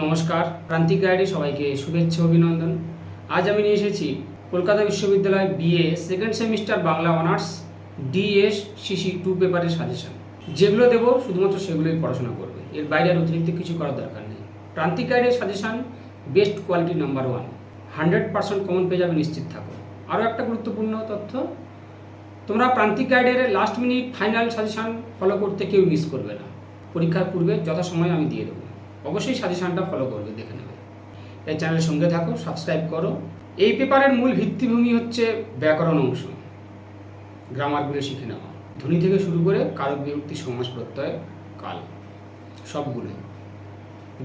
নমস্কার প্রান্তিক গাইডে সবাইকে শুভেচ্ছা, অভিনন্দন। আজ আমি নিয়ে এসেছি কলকাতা বিশ্ববিদ্যালয় BA second semester Bangla honours DS CC two পেপারের সাজেশন যেগুলো দেবো, শুধুমাত্র সেগুলোই পড়াশোনা করবে। এর বাইরে আর অতিরিক্ত কিছু করার দরকার নেই। প্রান্তিক গাইডের suggestion best quality number one hundred percent common পেয়ে যাবে নিশ্চিত থাকো আরও একটা গুরুত্বপূর্ণ তথ্য, তোমরা প্রান্তিক গাইডের last minute final suggestion follow করতে কেউ মিস করবে না। পরীক্ষার পূর্বে যথাসময় আমি দিয়ে দেবো। অবশ্যই সাজেশনটা ফলো করবে, দেখে নেবে। এই চ্যানেলের সঙ্গে থাকো সাবস্ক্রাইব করো। এই পেপারের মূল ভিত্তিভূমি হচ্ছে ব্যাকরণ অংশ। গ্রামারগুলো শিখে নেওয়া ধ্বনি থেকে শুরু করে কারক বিভক্তি, সমাস প্রত্যয়, কাল। সবগুলো।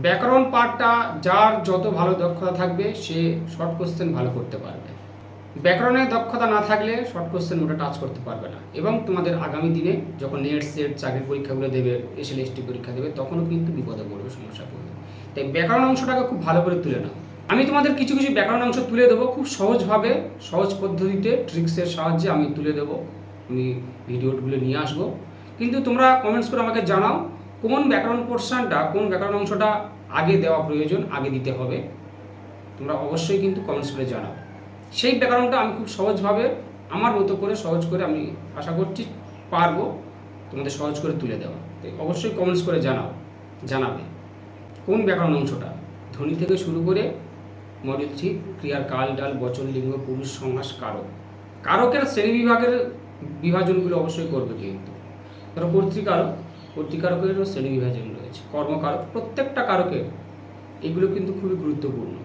ব্যাকরণ পার্টটা যার যত ভালো দক্ষতা থাকবে, সে শর্ট কোশ্চেন ভালো করতে পারবে। ব্যাকরণের দক্ষতা না থাকলে শর্ট কোশ্চেন ওটা টাচ করতে পারবে না। এবং তোমাদের আগামী দিনে যখন নেট সেট চাকরির পরীক্ষাগুলো দেবে এসএল এসটি পরীক্ষা দেবে, তখনও কিন্তু বিপদে পড়বে, সমস্যা পড়বে। তাই ব্যাকরণ অংশটাকে খুব ভালো করে তুলে নাও। আমি তোমাদের কিছু কিছু ব্যাকরণ অংশ তুলে দেবো, খুব সহজভাবে, সহজ পদ্ধতিতে ট্রিক্সের সাহায্যে আমি তুলে দেবো। আমি ভিডিওগুলো নিয়ে আসব। কিন্তু তোমরা কমেন্টস করে আমাকে জানাও, কোন ব্যাকরণ পোর্শনটা কোন ব্যাকরণ অংশটা আগে দেওয়া প্রয়োজন, আগে দিতে হবে। তোমরা অবশ্যই কিন্তু কমেন্টস করে জানাও। সেই ব্যাকরণটা আমি খুব সহজভাবে আমার মতো করে, সহজ করে আমি আশা করছি পারব তোমাদের সহজ করে তুলে দেওয়া। তাই অবশ্যই কমেন্টস করে জানাও, জানাবে কোন ব্যাকরণ অংশটা। ধ্বনি থেকে শুরু করে মডেল ঠিক ক্রিয়ার কাল, ডাল, বচন, লিঙ্গ, পুরুষ সমাস কারক। কারকের শ্রেণি বিভাগের বিভাজনগুলো অবশ্যই করবে কিন্তু। ধরো কর্তৃকারক কর্তৃকারকেরও শ্রেণি বিভাজন রয়েছে। কর্মকারক, প্রত্যেকটা কারকের। এগুলো কিন্তু খুবই গুরুত্বপূর্ণ।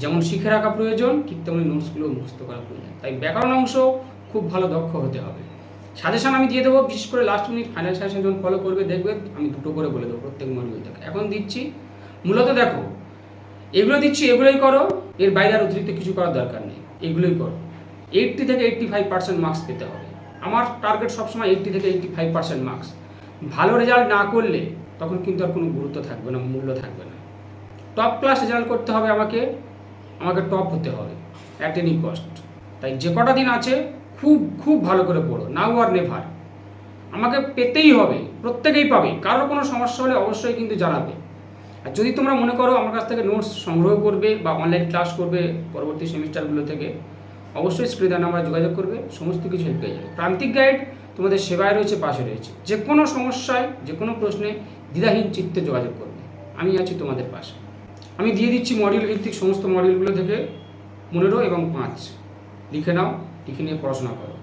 যেমন শিখে রাখা প্রয়োজন, ঠিক তেমনি নোটসগুলো মুখস্থ করা প্রয়োজন। তাই ব্যাকরণ অংশ খুব ভালো দক্ষ হতে হবে। সাজেশন আমি দিয়ে দেবো, বিশেষ করে লাস্ট মিনিট ফাইনাল সাজেশন যখন ফলো করবে, দেখবে আমি দুটো করে বলে দেবো প্রত্যেক মডিউল থেকে। এখন দিচ্ছি, মূলত দেখো, এগুলো দিচ্ছি, এগুলোই করো, এর বাইরে আর অতিরিক্ত কিছু করার দরকার নেই, এগুলোই করো। এইটটি থেকে এইট্টি ফাইভ পার্সেন্ট মার্কস পেতে হবে। আমার টার্গেট সবসময় এইট্টি থেকে এইট্টি ফাইভ পার্সেন্ট মার্কস ভালো রেজাল্ট না করলে তখন কিন্তু আর কোনো গুরুত্ব থাকবে না, মূল্য থাকবে না। টপ ক্লাস রেজাল্ট করতে হবে আমাকে আমাকে টপ হতে হবে অ্যাট এনি কস্ট তাই যে কটা দিন আছে, খুব খুব ভালো করে পড়ো নাও আর নেভার আমাকে পেতেই হবে, প্রত্যেকেই পাবে, কারোর কোনো সমস্যা হলে অবশ্যই কিন্তু জানাবে। আর যদি তোমরা মনে করো আমার কাছ থেকে নোটস সংগ্রহ করবে বা অনলাইন ক্লাস করবে পরবর্তী সেমিস্টারগুলো থেকে, অবশ্যই স্ক্রিনে নাম্বার যোগাযোগ করবে, সমস্ত কিছু হেল্প পেয়ে যাবে। প্রান্তিক গাইড তোমাদের সেবায় রয়েছে, পাশে রয়েছে। যে কোনো সমস্যায়, যে কোনো প্রশ্নে দ্বিধাহীন চিত্তে যোগাযোগ করবে। আমি আছি তোমাদের পাশে। আমি দিয়ে দিচ্ছি মডিউল ভিত্তিক সমস্ত মডিউলগুলো থেকে পনেরো এবং পাঁচ। লিখে নাও, লিখে নিয়ে পড়াশোনা করো।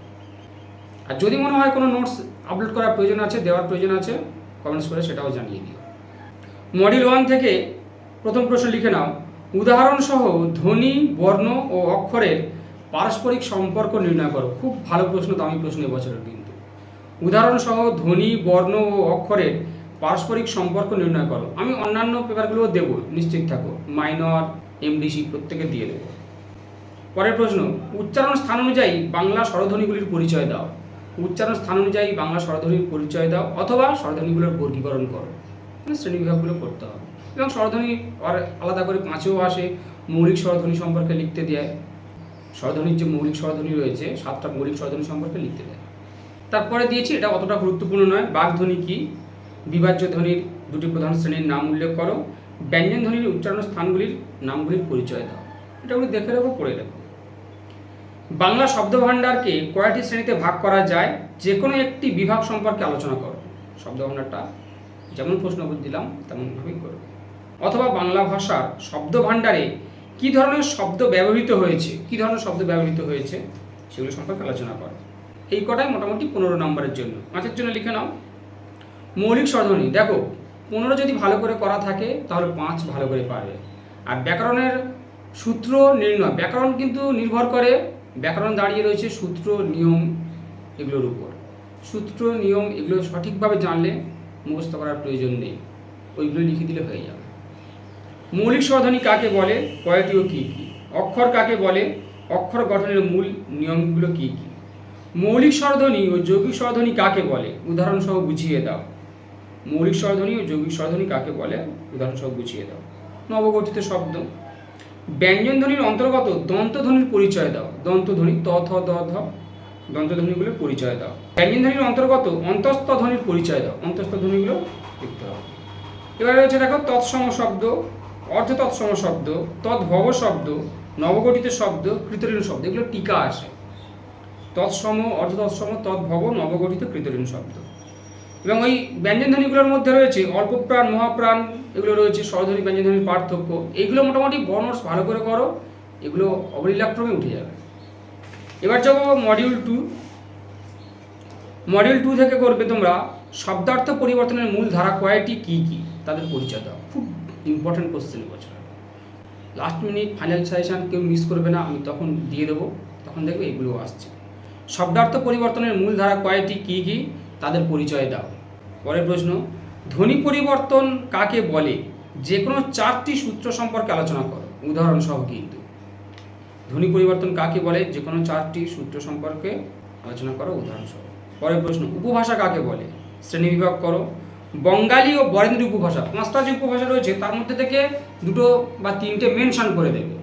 আর যদি মনে হয় কোনো নোটস আপলোড করার প্রয়োজন আছে, দেওয়ার প্রয়োজন আছে কমেন্টস করে সেটাও জানিয়ে দিও। মডিউল ওয়ান থেকে প্রথম প্রশ্ন লিখে নাও, উদাহরণসহ ধ্বনি, বর্ণ ও অক্ষরের পারস্পরিক সম্পর্ক নির্ণয় করো। খুব ভালো প্রশ্ন দামি প্রশ্ন এবছরের কিন্তু। উদাহরণসহ ধ্বনি, বর্ণ ও অক্ষরের পারস্পরিক সম্পর্ক নির্ণয় করো। আমি অন্যান্য পেপারগুলোও দেবো, নিশ্চিত থাকো। মাইনর, এমডিসি, প্রত্যেকে দিয়ে দেবো। পরের প্রশ্ন, উচ্চারণ স্থান অনুযায়ী বাংলা স্বরধ্বনিগুলির পরিচয় দাও। উচ্চারণ স্থান অনুযায়ী বাংলা স্বরধ্বনির পরিচয় দাও অথবা স্বরধ্বনিগুলোর বর্গীকরণ করো। মানে শ্রেণীবিভাগগুলো করতে হবে। এবং স্বরধ্বনি আলাদা করে পাঁচেও আসে, মৌলিক স্বরধ্বনি সম্পর্কে লিখতে দেয়। স্বরধ্বনির যে মৌলিক স্বরধ্বনি রয়েছে, সাতটা মৌলিক স্বরধ্বনি সম্পর্কে লিখতে দেয়। তারপরে দিয়েছি, এটা অতটা গুরুত্বপূর্ণ নয় বাঘধ্বনি কি? বিভাজ্য ধ্বনির দুটি প্রধান শ্রেণির নাম উল্লেখ করো। ব্যঞ্জন ধ্বনির উচ্চারণ স্থানগুলির নামগুলির পরিচয় দাও। এটাগুলি দেখে রাখো, পড়ে রাখো। বাংলা শব্দ ভাণ্ডারকে কয়টি শ্রেণীতে ভাগ করা যায়? যে কোনো একটি বিভাগ সম্পর্কে আলোচনা করো। শব্দ ভাণ্ডারটা যেমন প্রশ্ন দিলাম, তেমনভাবেই করো। অথবা বাংলা ভাষার শব্দ ভাণ্ডারে কী ধরনের শব্দ ব্যবহৃত হয়েছে? কি ধরনের শব্দ ব্যবহৃত হয়েছে? সেগুলো সম্পর্কে আলোচনা করো। এই কটাই মোটামুটি পনেরো নম্বরের জন্য। পাঁচের জন্য লিখে নাও। মৌলিক স্বরধ্বনি দেখো, পনেরো যদি ভালো করে করা থাকে, তাহলে পাঁচ ভালো করে পারবে আর ব্যাকরণের সূত্র নির্ণয়, ব্যাকরণ কিন্তু নির্ভর করে, ব্যাকরণ দাঁড়িয়ে রয়েছে সূত্র, নিয়ম এগুলোর উপর। সূত্র, নিয়ম এগুলো সঠিকভাবে জানলে মুখস্থ করার প্রয়োজন নেই, ওইগুলো লিখে দিলে হয়ে যাবে। মৌলিক স্বরধ্বনি কাকে বলে, কয়টি ও কী কী? অক্ষর কাকে বলে, অক্ষর গঠনের মূল নিয়মগুলো কী কী? মৌলিক স্বরধ্বনি ও যৌগিক স্বরধ্বনি কাকে বলে? উদাহরণসহ বুঝিয়ে দাও। মৌলিক স্বরধ্বনি ও যৌগিক স্বরধ্বনি কাকে বলে? উদাহরণসহ বুঝিয়ে দাও। নবগঠিত শব্দ। ব্যঞ্জনধ্বনির অন্তর্গত দন্তধ্বনির পরিচয় দাও। দন্তধ্বনি ত, থ, দ, ধ। দন্তধ্বনিগুলোর পরিচয় দাও। ব্যঞ্জনধ্বনির অন্তর্গত অন্তস্থ ধ্বনির পরিচয় দাও। অন্তস্থ ধ্বনিগুলো লিখতে হবে। এবার রয়েছে দেখো তৎসম শব্দ, অর্ধ তৎসম শব্দ, তদ্ভব শব্দ, নবগঠিত শব্দ কৃতঋণ শব্দ। এগুলো টিকা আসে। তৎসম, অর্ধ তৎসম, তদ্ভব, নবগঠিত কৃতঋণ শব্দ। এবং ওই ব্যঞ্জনধ্বনিগুলোর মধ্যে রয়েছে অল্পপ্রাণ, মহাপ্রাণ, এগুলো রয়েছে স্বরধ্বনি, ব্যঞ্জনধ্বনির পার্থক্য। এইগুলো মোটামুটি বর্ণস ভালো করে করো, এগুলো অবলীলাক্রমে উঠে যাবে। এবার যাব মডিউল টু মডিউল টু থেকে করবে তোমরা শব্দার্থ পরিবর্তনের মূল ধারা কয়টি, কি কি? তাদের পরিচয় দাও। খুব ইম্পর্টেন্ট কোশ্চেন বছর লাস্ট মিনিট ফাইনাল সাজেশন কেউ মিস করবে না, আমি তখন দিয়ে দেবো। তখন দেখবে এগুলো আসছে। শব্দার্থ পরিবর্তনের মূল ধারা কয়টি, কি কি? তাদের পরিচয় দাও। পরের প্রশ্ন, ধ্বনি পরিবর্তন কাকে বলে? যে কোনো চারটি সূত্র সম্পর্কে আলোচনা করো। উদাহরণ সহ কিন্তু। ধ্বনি পরিবর্তন কাকে বলে? যে কোনো চারটি সূত্র সম্পর্কে আলোচনা করো উদাহরণ সহ পরের প্রশ্ন, উপভাষা কাকে বলে? শ্রেণি বিভাগ করো। বঙ্গালী ও বরেন্দ্রী উপভাষা, পাঁচটা যে উপভাষা রয়েছে, তার মধ্যে থেকে দুটো বা তিনটে মেনশন করে দেবে।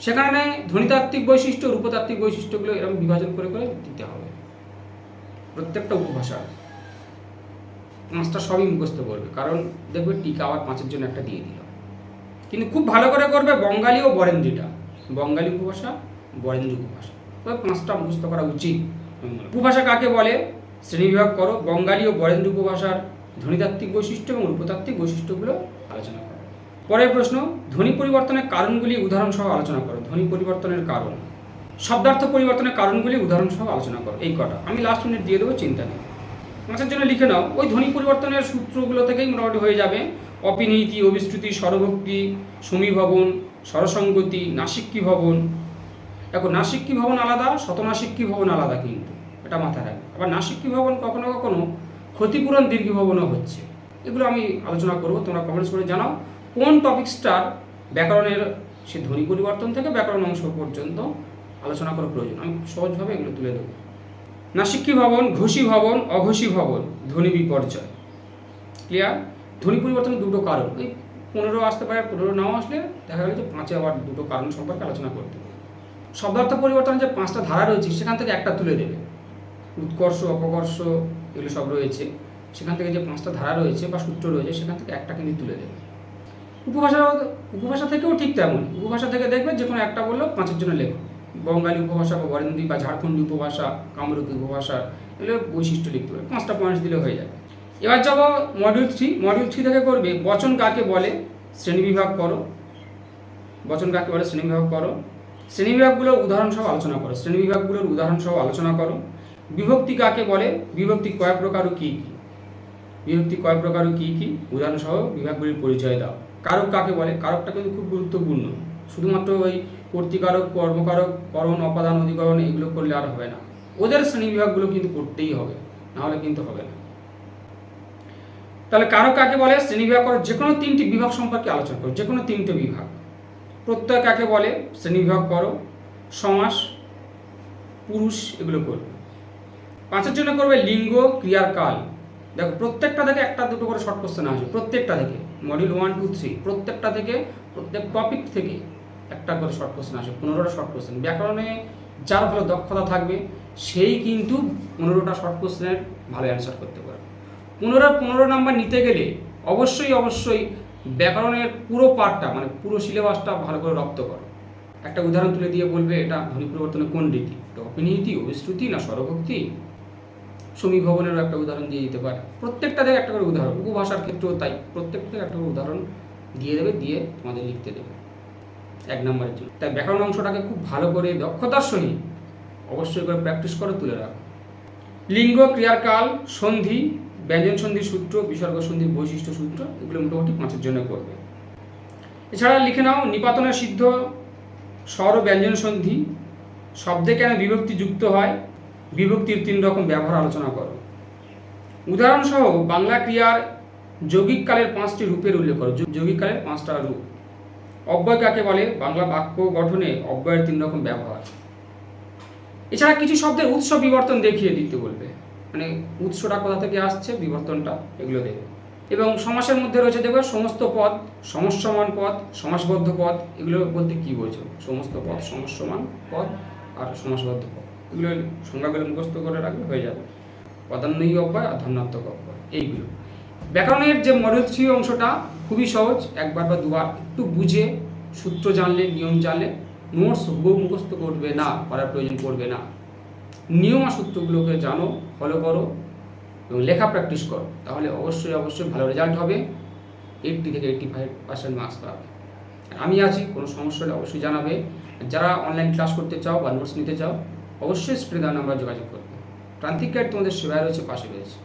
সেখানে ধ্বনিতাত্ত্বিক বৈশিষ্ট্য, রূপতাত্ত্বিক বৈশিষ্ট্যগুলো এরকম বিভাজন করে করে দিতে হবে। প্রত্যেকটা উপভাষা পাঁচটা সবই মুখস্থ করবে। কারণ দেখবে টিকা আবার পাঁচের জন্য একটা দিয়ে দিল। কিন্তু খুব ভালো করে করবে বঙ্গালী ও বরেন্দ্রীটা বঙ্গালী উপভাষা, বরেন্দ্রী উপভাষা। তবে পাঁচটা মুখস্থ করা উচিত। উপভাষা কাকে বলে? শ্রেণীবিভাগ করো। বঙ্গালী ও বরেন্দ্রী উপভাষার ধ্বনিতাত্ত্বিক বৈশিষ্ট্য এবং রূপতাত্ত্বিক বৈশিষ্ট্যগুলো আলোচনা করো। পরের প্রশ্ন, ধ্বনি পরিবর্তনের কারণগুলি উদাহরণ সহ আলোচনা করো। ধ্বনি পরিবর্তনের কারণ। শব্দার্থ পরিবর্তনের কারণগুলি উদাহরণ সহ আলোচনা করো। এই কটা। আমি লাস্ট মিনিট দিয়ে দেবো, চিন্তা নেই। মাসের জন্য লিখে নাও। ওই ধ্বনি পরিবর্তনের সূত্রগুলো থেকেই মোটামুটি হয়ে যাবে। অপিনীতি অবিশ্রুতি স্বরভক্তি, সমীভবন, স্বরসঙ্গতি নাসিক্যী ভবন। দেখো নাসিক্যী ভবন আলাদা শতনাসিক্যী ভবন আলাদা কিন্তু। এটা মাথায় রাখবে। আবার নাসিক্যী ভবন কখনো কখনো ক্ষতিপূরণ দীর্ঘ ভবনও হচ্ছে। এগুলো আমি আলোচনা করব, তোমরা কমেন্টস করে জানাও। কোন টপিকসটার ব্যাকরণের সে ধ্বনি পরিবর্তন থেকে ব্যাকরণ অংশ পর্যন্ত আলোচনা করা প্রয়োজন। আমি সহজভাবে এগুলো তুলে দেবো নাসিক্যী ভবন, ঘোষী ভবন, অঘোষী ভবন, ধ্বনি বিপর্যয়। ক্লিয়ার ধ্বনি পরিবর্তন দুটো কারণ। ওই পনেরো আসতে পারে, পনেরো নাও আসলে দেখা গেল যে পাঁচে আবার দুটো কারণ সম্পর্কে আলোচনা করতে হবে। শব্দার্থ পরিবর্তনের যে পাঁচটা ধারা রয়েছে, সেখান থেকে একটা তুলে দেবে। উৎকর্ষ, অপকর্ষ এগুলো সব রয়েছে। সেখান থেকে যে পাঁচটা ধারা রয়েছে বা সূত্র রয়েছে, সেখান থেকে একটা কিন্তু তুলে দেবে। উপভাষা উপভাষা থেকেও ঠিক তেমন উপভাষা থেকে দেখবে যে কোনো একটা বলল পাঁচের জন্য লেখো বঙ্গালী উপভাষা বা বরেন্দ্রী বা ঝাড়খণ্ডী উপভাষা, কামরূপী উপভাষা, এগুলো বৈশিষ্ট্য লিখতে হবে। পাঁচটা পয়েন্টস দিলে হয়ে যাবে। এবার যাব মডিউল থ্রি মডিউল থ্রি থেকে করবে, বচন কাকে বলে? শ্রেণীবিভাগ করো। বচন কাকে বলে? শ্রেণীবিভাগ করো। শ্রেণীবিভাগগুলোর উদাহরণ সহ আলোচনা করো। শ্রেণীবিভাগগুলোর উদাহরণ সহ আলোচনা করো। বিভক্তি কাকে বলে? বিভক্তি কয় প্রকার ও কী কী? বিভক্তি কয় প্রকার ও কী কী? উদাহরণ সহ বিভাগগুলির পরিচয় দাও। কারক কাকে বলে? কারকটা কিন্তু খুব গুরুত্বপূর্ণ। শুধুমাত্র ওই কর্তৃকারক, কর্মকারক, করণ, অপাদান, অধিকরণ, এগুলো করলে আর হবে না। ওদের শ্রেণীবিভাগগুলো কিন্তু করতেই হবে, নাহলে কিন্তু হবে না। তাহলে কারও কাকে বলে? শ্রেণীবিভাগ করো যে কোনো তিনটি বিভাগ সম্পর্কে আলোচনা করো যে কোনো তিনটে বিভাগ। প্রত্যয় কাকে বলে? শ্রেণীবিভাগ করো, সমাস, পুরুষ, এগুলো করবে পাঁচের জন্য করবে লিঙ্গ, ক্রিয়ার কাল। দেখো, প্রত্যেকটা থেকে একটা দুটো করে শর্ট কোশ্চেন আসবে, প্রত্যেকটা থেকে। মডিউল ওয়ান টু থ্রি প্রত্যেকটা থেকে, প্রত্যেক টপিক থেকে। একটা করে শর্ট কোশ্চেন আসবে, পনেরোটা শর্ট কোশ্চেন ব্যাকরণে যার ভালো দক্ষতা থাকবে, সেই কিন্তু পনেরোটা শর্ট কোশ্চেনের ভালো অ্যান্সার করতে পারবে। পনেরো পনেরো নাম্বার নিতে গেলে অবশ্যই অবশ্যই ব্যাকরণের পুরো পার্টটা মানে পুরো সিলেবাসটা ভালো করে রপ্ত করো। একটা উদাহরণ তুলে দিয়ে বলবে, এটা ধ্বনি পরিবর্তনের কোন রীতি? অপিনীতি, অবিশ্রুতি না স্বরভক্তি? সমীভবনেরও একটা উদাহরণ দিয়ে দিতে পারে। প্রত্যেকটা থেকে একটা করে উদাহরণ, উপভাষার ক্ষেত্রেও তাই, প্রত্যেকটা একটা করে উদাহরণ দিয়ে দেবে, দিয়ে তোমাদের লিখতে দেবে। এক নম্বরের জন্য। তাই ব্যাকরণ অংশটাকে খুব ভালো করে দক্ষতার সহিত অবশ্যই করে প্র্যাকটিস করে তুলে রাখো। লিঙ্গ ক্রিয়ার কাল সন্ধি, ব্যঞ্জন সন্ধির সূত্র, বিসর্গ সন্ধির বৈশিষ্ট্য সূত্র, এগুলো মোটামুটি পাঁচের জন্য করবে। এছাড়া লিখে নাও, নিপাতনের সিদ্ধ, স্বর, ব্যঞ্জন সন্ধি, শব্দে কেন বিভক্তি যুক্ত হয়, বিভক্তির তিন রকম ব্যবহার আলোচনা করো। উদাহরণসহ বাংলা ক্রিয়ার যৌগিক কালের পাঁচটি রূপের উল্লেখ করো। যৌ- যৌগিক কালের পাঁচটা রূপ। অব্যয় কাকে বলে? বাংলা বাক্য গঠনে অব্যয়ের তিন রকম ব্যবহার। এছাড়া কিছু শব্দের উৎস বিবর্তন দেখিয়ে দিতে বলবে। মানে উৎসটা কোথা থেকে আসছে? বিবর্তনটা এগুলো দেবে এবং সমাসের মধ্যে রয়েছে দেখবে সমস্ত পদ, সমস্যমান পদ, সমাসবদ্ধ পদ। এগুলো বলতে কি বোঝো? সমস্ত পদ, সমস্যমান পদ আর সমাসবদ্ধ পদ। এগুলো সংজ্ঞাগুলো মুখস্থ করে রাখলে হয়ে যাবে। পদান্বয়ী অব্যয় আর ধন্যাত্মক অব্যয়। এইগুলো। ব্যাকরণের যে মডেল থ্রি অংশটা খুবই সহজ, একবার বা দুবার একটু বুঝে সূত্র জানলে, নিয়ম জানলে নোটস হুবহু মুখস্থ করবে না করার প্রয়োজন পড়বে না। নিয়ম আর সূত্রগুলোকে জানো ফলো করো এবং লেখা প্র্যাকটিস করো। তাহলে অবশ্যই অবশ্যই ভালো রেজাল্ট হবে। এইটটি থেকে এইটটি ফাইভ পার্সেন্ট মার্কস পাবে আমি আছি, কোনো সমস্যা হলে অবশ্যই জানাবে। যারা অনলাইন ক্লাস করতে চাও বা নোটস নিতে চাও, অবশ্যই স্ক্রিনে দেওয়া নাম্বার যোগাযোগ করবে। প্রান্তিক গাইড তোমাদের সেবায় রয়েছে, পাশে রয়েছে।